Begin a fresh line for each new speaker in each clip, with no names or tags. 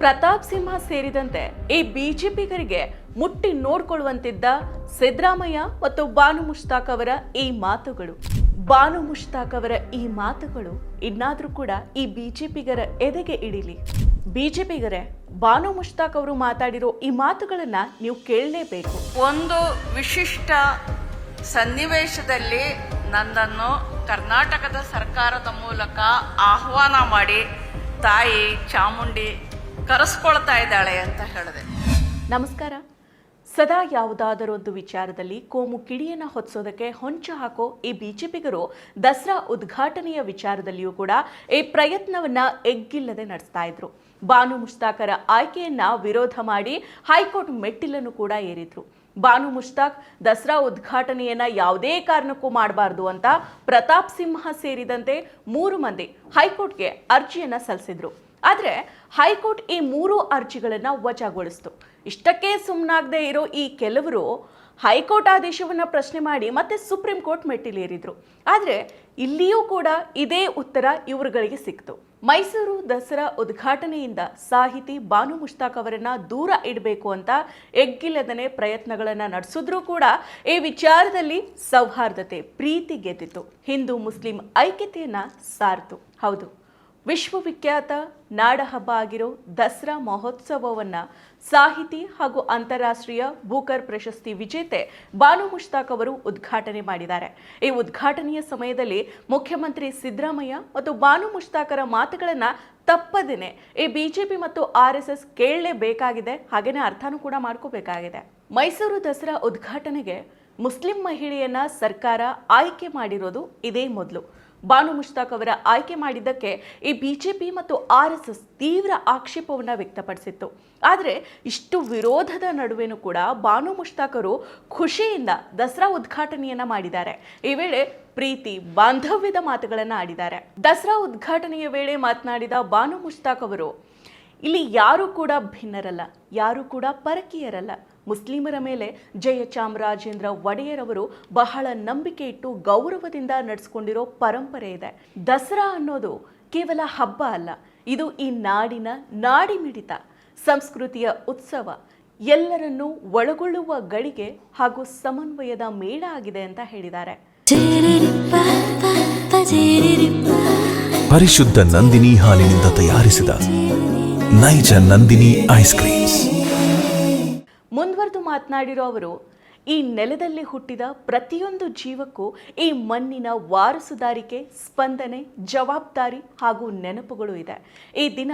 ಪ್ರತಾಪ್ ಸಿಂಹ ಸೇರಿದಂತೆ ಈ ಬಿಜೆಪಿಗರಿಗೆ ಮುಟ್ಟಿ ನೋಡ್ಕೊಳ್ಳುವಂತಿದ್ದ ಸಿದ್ದರಾಮಯ್ಯ ಮತ್ತು ಬಾನು ಮುಷ್ತಾಕ್ ಅವರ ಈ ಮಾತುಗಳು. ಬಾನು ಮುಷ್ತಾಕ್ ಅವರ ಈ ಮಾತುಗಳು ಇನ್ನಾದರೂ ಕೂಡ ಈ ಬಿಜೆಪಿಗರ ಎದೆಗೆ ಇಡಿಲಿ? ಬಿಜೆಪಿಗರೇ ಬಾನು ಮುಷ್ತಾಕ್ ಅವರು ಮಾತಾಡಿರೋ ಈ ಮಾತುಗಳನ್ನ ನೀವು ಕೇಳಲೇಬೇಕು.
ಒಂದು ವಿಶಿಷ್ಟ ಸನ್ನಿವೇಶದಲ್ಲಿ ನನ್ನನ್ನು ಕರ್ನಾಟಕದ ಸರ್ಕಾರದ ಮೂಲಕ ಆಹ್ವಾನ ಮಾಡಿ ತಾಯಿ ಚಾಮುಂಡಿ ಕರೆಸ್ಕೊಳ್ತಾ ಇದ್ದಾಳೆ ಅಂತ ಹೇಳಿದೆ.
ನಮಸ್ಕಾರ. ಸದಾ ಯಾವುದಾದರೊಂದು ವಿಚಾರದಲ್ಲಿ ಕೋಮು ಕಿಡಿಯನ್ನು ಹೊತ್ಸೋದಕ್ಕೆ ಹೊಂಚು ಹಾಕೋ ಈ ಬಿಜೆಪಿಗರು ದಸರಾ ಉದ್ಘಾಟನೆಯ ವಿಚಾರದಲ್ಲಿಯೂ ಕೂಡ ಈ ಪ್ರಯತ್ನವನ್ನ ಎಗ್ಗಿಲ್ಲದೆ ನಡೆಸ್ತಾ ಇದ್ರು. ಬಾನು ಮುಷ್ತಾಕರ ಆಯ್ಕೆಯನ್ನ ವಿರೋಧ ಮಾಡಿ ಹೈಕೋರ್ಟ್ ಮೆಟ್ಟಿಲನ್ನು ಕೂಡ ಏರಿದ್ರು. ಬಾನು ಮುಷ್ತಾಕ್, ದಸರಾ ಉದ್ಘಾಟನೆಯನ್ನ ಯಾವುದೇ ಕಾರಣಕ್ಕೂ ಮಾಡಬಾರ್ದು ಅಂತ ಪ್ರತಾಪ್ ಸಿಂಹ ಸೇರಿದಂತೆ ಮೂರು ಮಂದಿ ಹೈಕೋರ್ಟ್ಗೆ ಅರ್ಜಿಯನ್ನ ಸಲ್ಲಿಸಿದ್ರು. ಆದ್ರೆ ಹೈಕೋರ್ಟ್ ಈ ಮೂರು ಅರ್ಜಿಗಳನ್ನ ವಜಾಗೊಳಿಸ್ತು. ಇಷ್ಟಕ್ಕೆ ಸುಮ್ಮನಾಗದೆ ಇರೋ ಈ ಕೆಲವರು ಹೈಕೋರ್ಟ್ ಆದೇಶವನ್ನು ಪ್ರಶ್ನೆ ಮಾಡಿ ಮತ್ತೆ ಸುಪ್ರೀಂ ಕೋರ್ಟ್ ಮೆಟ್ಟಿಲೇರಿದ್ರು. ಆದರೆ ಇಲ್ಲಿಯೂ ಕೂಡ ಇದೇ ಉತ್ತರ ಇವರುಗಳಿಗೆ ಸಿಕ್ತು. ಮೈಸೂರು ದಸರಾ ಉದ್ಘಾಟನೆಯಿಂದ ಸಾಹಿತಿ ಬಾನು ಮುಷ್ತಾಕ್ ಅವರನ್ನ ದೂರ ಇಡಬೇಕು ಅಂತ ಎಗ್ಗಿಲ್ಲದನೆ ಪ್ರಯತ್ನಗಳನ್ನ ನಡೆಸಿದ್ರೂ ಕೂಡ ಈ ವಿಚಾರದಲ್ಲಿ ಸೌಹಾರ್ದತೆ, ಪ್ರೀತಿ ಗೆದ್ದಿತು. ಹಿಂದೂ ಮುಸ್ಲಿಂ ಐಕ್ಯತೆಯನ್ನು ಸಾರ್ತು. ಹೌದು. ವಿಶ್ವವಿಖ್ಯಾತ ನಾಡಹಬ್ಬ ಆಗಿರೋ ದಸರಾ ಮಹೋತ್ಸವವನ್ನು ಸಾಹಿತಿ ಹಾಗೂ ಅಂತಾರಾಷ್ಟ್ರೀಯ ಬೂಕರ್ ಪ್ರಶಸ್ತಿ ವಿಜೇತೆ ಬಾನು ಮುಷ್ತಾಕ್ ಅವರು ಉದ್ಘಾಟನೆ ಮಾಡಿದ್ದಾರೆ. ಈ ಉದ್ಘಾಟನೆಯ ಸಮಯದಲ್ಲಿ ಮುಖ್ಯಮಂತ್ರಿ ಸಿದ್ದರಾಮಯ್ಯ ಮತ್ತು ಬಾನು ಮುಷ್ತಾಕರ ಮಾತುಗಳನ್ನು ತಪ್ಪದೇನೆ ಈ ಬಿಜೆಪಿ ಮತ್ತು ಆರ್ ಎಸ್ ಎಸ್ ಕೇಳಲೇಬೇಕಾಗಿದೆ. ಹಾಗೆಯೇ ಅರ್ಥನೂ ಕೂಡ ಮಾಡ್ಕೋಬೇಕಾಗಿದೆ. ಮೈಸೂರು ದಸರಾ ಉದ್ಘಾಟನೆಗೆ ಮುಸ್ಲಿಂ ಮಹಿಳೆಯನ್ನ ಸರ್ಕಾರ ಆಯ್ಕೆ ಮಾಡಿರೋದು ಇದೇ ಮೊದಲು. ಬಾನು ಮುಷ್ತಾಕ್ ಅವರ ಆಯ್ಕೆ ಮಾಡಿದ್ದಕ್ಕೆ ಈ ಬಿಜೆಪಿ ಮತ್ತು ಆರ್ ಎಸ್ ಎಸ್ ತೀವ್ರ ಆಕ್ಷೇಪವನ್ನು ವ್ಯಕ್ತಪಡಿಸಿತ್ತು. ಆದರೆ ಇಷ್ಟು ವಿರೋಧದ ನಡುವೆನೂ ಕೂಡ ಬಾನು ಮುಷ್ತಾಕರು ಖುಷಿಯಿಂದ ದಸರಾ ಉದ್ಘಾಟನೆಯನ್ನ ಮಾಡಿದ್ದಾರೆ. ಈ ವೇಳೆ ಪ್ರೀತಿ, ಬಾಂಧವ್ಯದ ಮಾತುಗಳನ್ನು ಆಡಿದ್ದಾರೆ. ದಸರಾ ಉದ್ಘಾಟನೆಯ ವೇಳೆ ಮಾತನಾಡಿದ ಬಾನು ಮುಷ್ತಾಕ್ ಅವರು, ಇಲ್ಲಿ ಯಾರೂ ಕೂಡ ಭಿನ್ನರಲ್ಲ, ಯಾರು ಕೂಡ ಪರಕೀಯರಲ್ಲ. ಮುಸ್ಲಿಮರ ಮೇಲೆ ಜಯಚಾಮರಾಜೇಂದ್ರ ಒಡೆಯರವರು ಬಹಳ ನಂಬಿಕೆ ಇಟ್ಟು ಗೌರವದಿಂದ ನಡೆಸ್ಕೊಂಡಿರೋ ಪರಂಪರೆ ಇದೆ. ದಸರಾ ಅನ್ನೋದು ಕೇವಲ ಹಬ್ಬ ಅಲ್ಲ, ಇದು ಈ ನಾಡಿನ ನಾಡಿಮಿಡಿತ ಸಂಸ್ಕೃತಿಯ ಉತ್ಸವ. ಎಲ್ಲರನ್ನೂ ಒಳಗೊಳ್ಳುವ ಗಳಿಗೆ ಹಾಗೂ ಸಮನ್ವಯದ ಮೇಳ ಆಗಿದೆ ಅಂತ ಹೇಳಿದ್ದಾರೆ.
ಪರಿಶುದ್ಧ ನಂದಿನಿ ಹಾಲಿನಿಂದ ತಯಾರಿಸಿದ ನೈಜ ನಂದಿನಿ ಐಸ್ ಕ್ರೀಮ್ಸ್.
ಮಾತನಾಡಿರೋ ಅವರು ಈ ನೆಲದಲ್ಲಿ ಹುಟ್ಟಿದ ಪ್ರತಿಯೊಂದು ಜೀವಕ್ಕೂ ಈ ಮಣ್ಣಿನ ವಾರಸುದಾರಿಕೆ, ಸ್ಪಂದನೆ, ಜವಾಬ್ದಾರಿ ಹಾಗೂ ನೆನಪುಗಳು ಇದೆ. ಈ ದಿನ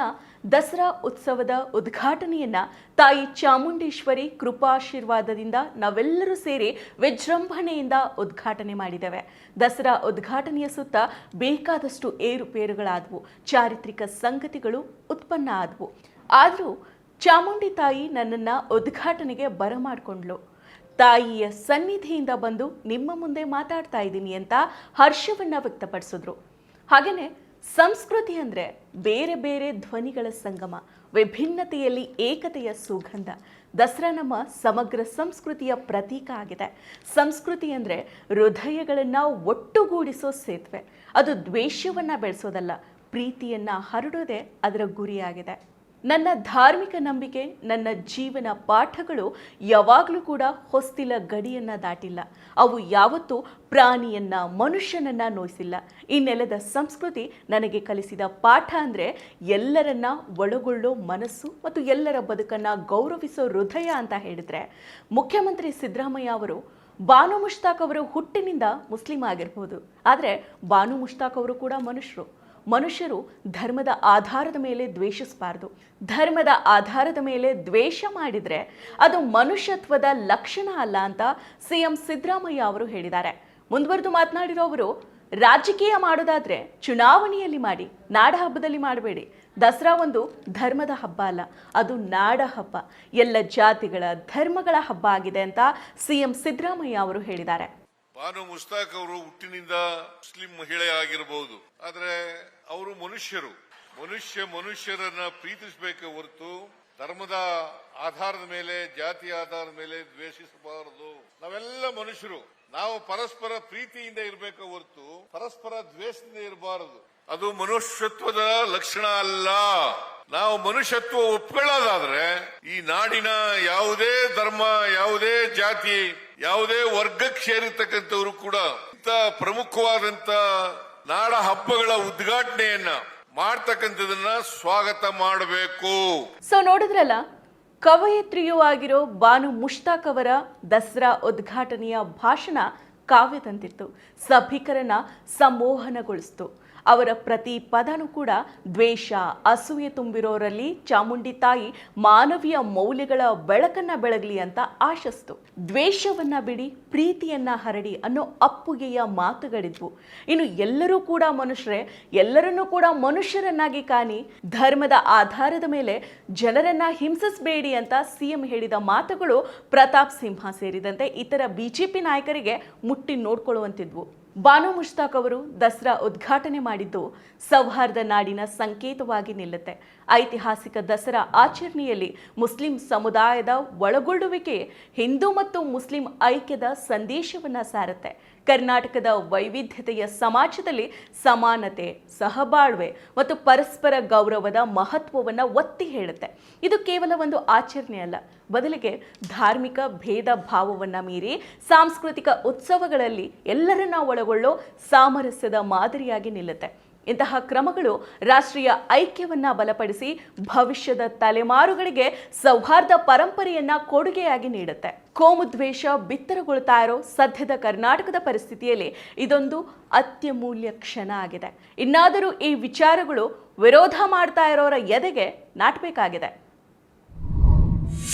ದಸರಾ ಉತ್ಸವದ ಉದ್ಘಾಟನೆಯನ್ನ ತಾಯಿ ಚಾಮುಂಡೇಶ್ವರಿ ಕೃಪಾಶೀರ್ವಾದದಿಂದ ನಾವೆಲ್ಲರೂ ಸೇರಿ ವಿಜೃಂಭಣೆಯಿಂದ ಉದ್ಘಾಟನೆ ಮಾಡಿದ್ದೇವೆ. ದಸರಾ ಉದ್ಘಾಟನೆಯ ಸುತ್ತ ಬೇಕಾದಷ್ಟು ಏರುಪೇರುಗಳಾದವು, ಚಾರಿತ್ರಿಕ ಸಂಗತಿಗಳು ಉತ್ಪನ್ನ ಆದವು. ಆದರೂ ಚಾಮುಂಡಿ ತಾಯಿ ನನ್ನನ್ನು ಉದ್ಘಾಟನೆಗೆ ಬರಮಾಡ್ಕೊಂಡ್ಲು ತಾಯಿಯ ಸನ್ನಿಧಿಯಿಂದ ಬಂದು ನಿಮ್ಮ ಮುಂದೆ ಮಾತಾಡ್ತಾ ಇದ್ದೀನಿ ಅಂತ ಹರ್ಷವನ್ನು ವ್ಯಕ್ತಪಡಿಸಿದ್ರು. ಹಾಗೆಯೇ ಸಂಸ್ಕೃತಿ ಅಂದರೆ ಬೇರೆ ಬೇರೆ ಧ್ವನಿಗಳ ಸಂಗಮ, ವಿಭಿನ್ನತೆಯಲ್ಲಿ ಏಕತೆಯ ಸುಗಂಧ. ದಸರಾ ನಮ್ಮ ಸಮಗ್ರ ಸಂಸ್ಕೃತಿಯ ಪ್ರತೀಕ ಆಗಿದೆ. ಸಂಸ್ಕೃತಿ ಅಂದರೆ ಹೃದಯಗಳನ್ನು ಒಟ್ಟುಗೂಡಿಸೋ ಸೇತುವೆ. ಅದು ದ್ವೇಷವನ್ನು ಬೆಳೆಸೋದಲ್ಲ, ಪ್ರೀತಿಯನ್ನು ಹರಡೋದೇ ಅದರ ಗುರಿಯಾಗಿದೆ. ನನ್ನ ಧಾರ್ಮಿಕ ನಂಬಿಕೆ, ನನ್ನ ಜೀವನ ಪಾಠಗಳು ಯಾವಾಗಲೂ ಕೂಡ ಹೊಸ್ತಿಲ ಗಡಿಯನ್ನ ದಾಟಿಲ್ಲ. ಅವು ಯಾವತ್ತೂ ಪ್ರಾಣಿಯನ್ನ, ಮನುಷ್ಯನನ್ನ ನೋಯಿಸಿಲ್ಲ. ಈ ನೆಲದ ಸಂಸ್ಕೃತಿ ನನಗೆ ಕಲಿಸಿದ ಪಾಠ ಅಂದರೆ ಎಲ್ಲರನ್ನ ಒಳಗೊಳ್ಳೋ ಮನಸ್ಸು ಮತ್ತು ಎಲ್ಲರ ಬದುಕನ್ನ ಗೌರವಿಸೋ ಹೃದಯ ಅಂತ ಹೇಳಿದ್ರೆ, ಮುಖ್ಯಮಂತ್ರಿ ಸಿದ್ದರಾಮಯ್ಯ ಅವರು ಬಾನು ಮುಷ್ತಾಕ್ ಅವರು ಹುಟ್ಟಿನಿಂದ ಮುಸ್ಲಿಂ ಆಗಿರ್ಬೋದು. ಆದರೆ ಬಾನು ಮುಷ್ತಾಕ್ ಅವರು ಕೂಡ ಮನುಷ್ಯರು. ಮನುಷ್ಯರು ಧರ್ಮದ ಆಧಾರದ ಮೇಲೆ ದ್ವೇಷಿಸಬಾರ್ದು. ಧರ್ಮದ ಆಧಾರದ ಮೇಲೆ ದ್ವೇಷ ಮಾಡಿದರೆ ಅದು ಮನುಷ್ಯತ್ವದ ಲಕ್ಷಣ ಅಲ್ಲ ಅಂತ ಸಿಎಂ ಸಿದ್ದರಾಮಯ್ಯ ಅವರು ಹೇಳಿದ್ದಾರೆ. ಮುಂದುವರೆದು ಮಾತನಾಡಿರೋವರು ರಾಜಕೀಯ ಮಾಡೋದಾದ್ರೆ ಚುನಾವಣೆಯಲ್ಲಿ ಮಾಡಿ, ನಾಡ ಹಬ್ಬದಲ್ಲಿ ಮಾಡಬೇಡಿ. ದಸರಾ ಒಂದು ಧರ್ಮದ ಹಬ್ಬ ಅಲ್ಲ, ಅದು ನಾಡ ಹಬ್ಬ. ಎಲ್ಲ ಜಾತಿಗಳ ಧರ್ಮಗಳ ಹಬ್ಬ ಆಗಿದೆ ಅಂತ ಸಿಎಂ ಸಿದ್ದರಾಮಯ್ಯ ಅವರು ಹೇಳಿದ್ದಾರೆ.
ಬಾನು ಮುಸ್ತಾಕ್ ಅವರು ಹುಟ್ಟಿನಿಂದ ಮುಸ್ಲಿಂ ಮಹಿಳೆ ಆಗಿರಬಹುದು ಆದರೆ ಅವರು ಮನುಷ್ಯರು. ಮನುಷ್ಯ ಮನುಷ್ಯರನ್ನ ಪ್ರೀತಿಸಬೇಕೆ ಹೊರತು ಧರ್ಮದ ಆಧಾರದ ಮೇಲೆ, ಜಾತಿ ಆಧಾರದ ಮೇಲೆ ದ್ವೇಷಿಸಬಾರದು. ನಾವೆಲ್ಲ ಮನುಷ್ಯರು. ನಾವು ಪರಸ್ಪರ ಪ್ರೀತಿಯಿಂದ ಇರಬೇಕು ಹೊರತು ಪರಸ್ಪರ ದ್ವೇಷದಿಂದ ಇರಬಾರದು. ಅದು ಮನುಷ್ಯತ್ವದ ಲಕ್ಷಣ ಅಲ್ಲ. ನಾವು ಮನುಷ್ಯತ್ವ ಒಪ್ಕೊಳ್ಳೋದಾದ್ರೆ ಈ ನಾಡಿನ ಯಾವುದೇ ಧರ್ಮ, ಯಾವುದೇ ಜಾತಿ, ಯಾವುದೇ ವರ್ಗಕ್ಕೆ ಸೇರಿರ್ತಕ್ಕಂಥವ್ರು ಕೂಡ ಇಂಥ ಪ್ರಮುಖವಾದಂತ ನಾಡ ಹಬ್ಬಗಳ ಉದ್ಘಾಟನೆಯನ್ನ ಮಾಡ್ತಕ್ಕಂಥದನ್ನ ಸ್ವಾಗತ ಮಾಡಬೇಕು.
ಸೊ ನೋಡಿದ್ರಲ್ಲ, ಕವಯತ್ರಿಯೂ ಆಗಿರೋ ಬಾನು ಮುಷ್ತಾಕ್ ಅವರ ದಸರಾ ಉದ್ಘಾಟನೆಯ ಭಾಷಣ ಕಾವ್ಯದಂತಿತ್ತು ಸಭಿಕರನ್ನ ಸಂಮೋಹನಗೊಳಿಸಿತು. ಅವರ ಪ್ರತಿ ಪದನೂ ಕೂಡ ದ್ವೇಷ, ಅಸೂಯೆ ತುಂಬಿರೋರಲ್ಲಿ ಚಾಮುಂಡಿ ತಾಯಿ ಮಾನವೀಯ ಮೌಲ್ಯಗಳ ಬೆಳಕನ್ನ ಬೆಳಗಲಿ ಅಂತ ಆಶಿಸ್ತು. ದ್ವೇಷವನ್ನ ಬಿಡಿ, ಪ್ರೀತಿಯನ್ನ ಹರಡಿ ಅನ್ನೋ ಅಪ್ಪುಗೆಯ ಮಾತುಗಳಿದ್ವು. ಇನ್ನು ಎಲ್ಲರೂ ಕೂಡ ಮನುಷ್ಯರೇ, ಎಲ್ಲರನ್ನೂ ಕೂಡ ಮನುಷ್ಯರನ್ನಾಗಿ ಕಾಣಿ, ಧರ್ಮದ ಆಧಾರದ ಮೇಲೆ ಜನರನ್ನ ಹಿಂಸಿಸಬೇಡಿ ಅಂತ ಸಿಎಂ ಹೇಳಿದ ಮಾತುಗಳು ಪ್ರತಾಪ್ ಸಿಂಹ ಸೇರಿದಂತೆ ಇತರ ಬಿಜೆಪಿ ನಾಯಕರಿಗೆ ಮುಟ್ಟಿ ನೋಡ್ಕೊಳ್ಳುವಂತಿದ್ವು. ಬಾನು ಮುಷ್ತಾಕ್ ಅವರು ದಸರಾ ಉದ್ಘಾಟನೆ ಮಾಡಿದ್ದು ಸೌಹಾರ್ದ ನಾಡಿನ ಸಂಕೇತವಾಗಿ ನಿಲ್ಲುತ್ತೆ. ಐತಿಹಾಸಿಕ ದಸರಾ ಆಚರಣೆಯಲ್ಲಿ ಮುಸ್ಲಿಂ ಸಮುದಾಯದ ಒಳಗೊಳ್ಳುವಿಕೆ, ಹಿಂದೂ ಮತ್ತು ಮುಸ್ಲಿಂ ಐಕ್ಯದ ಸಂದೇಶವನ್ನ ಸಾರುತ್ತೆ. ಕರ್ನಾಟಕದ ವೈವಿಧ್ಯತೆಯ ಸಮಾಜದಲ್ಲಿ ಸಮಾನತೆ, ಸಹಬಾಳ್ವೆ ಮತ್ತು ಪರಸ್ಪರ ಗೌರವದ ಮಹತ್ವವನ್ನು ಒತ್ತಿ ಹೇಳುತ್ತೆ. ಇದು ಕೇವಲ ಒಂದು ಆಚರಣೆ ಅಲ್ಲ. ಬದಲಿಗೆ ಧಾರ್ಮಿಕ ಭೇದ ಭಾವವನ್ನು ಮೀರಿ ಸಾಂಸ್ಕೃತಿಕ ಉತ್ಸವಗಳಲ್ಲಿ ಎಲ್ಲರನ್ನ ಒಳಗೊಳ್ಳೋ ಸಾಮರಸ್ಯದ ಮಾದರಿಯಾಗಿ ನಿಲ್ಲುತ್ತೆ. ಇಂತಹ ಕ್ರಮಗಳು ರಾಷ್ಟ್ರೀಯ ಐಕ್ಯವನ್ನ ಬಲಪಡಿಸಿ ಭವಿಷ್ಯದ ತಲೆಮಾರುಗಳಿಗೆ ಸೌಹಾರ್ದ ಪರಂಪರೆಯನ್ನ ಕೊಡುಗೆಯಾಗಿ ನೀಡುತ್ತೆ. ಕೋಮುದ್ವೇಷ ಬಿತ್ತರಗೊಳ್ತಾ ಇರೋ ಸದ್ಯದ ಕರ್ನಾಟಕದ ಪರಿಸ್ಥಿತಿಯಲ್ಲಿ ಇದೊಂದು ಅತ್ಯಮೂಲ್ಯ ಕ್ಷಣ ಆಗಿದೆ. ಇನ್ನಾದರೂ ಈ ವಿಚಾರಗಳು ವಿರೋಧ ಮಾಡ್ತಾ ಇರೋರ ಎದೆಗೆ ನಾಟಬೇಕಾಗಿದೆ.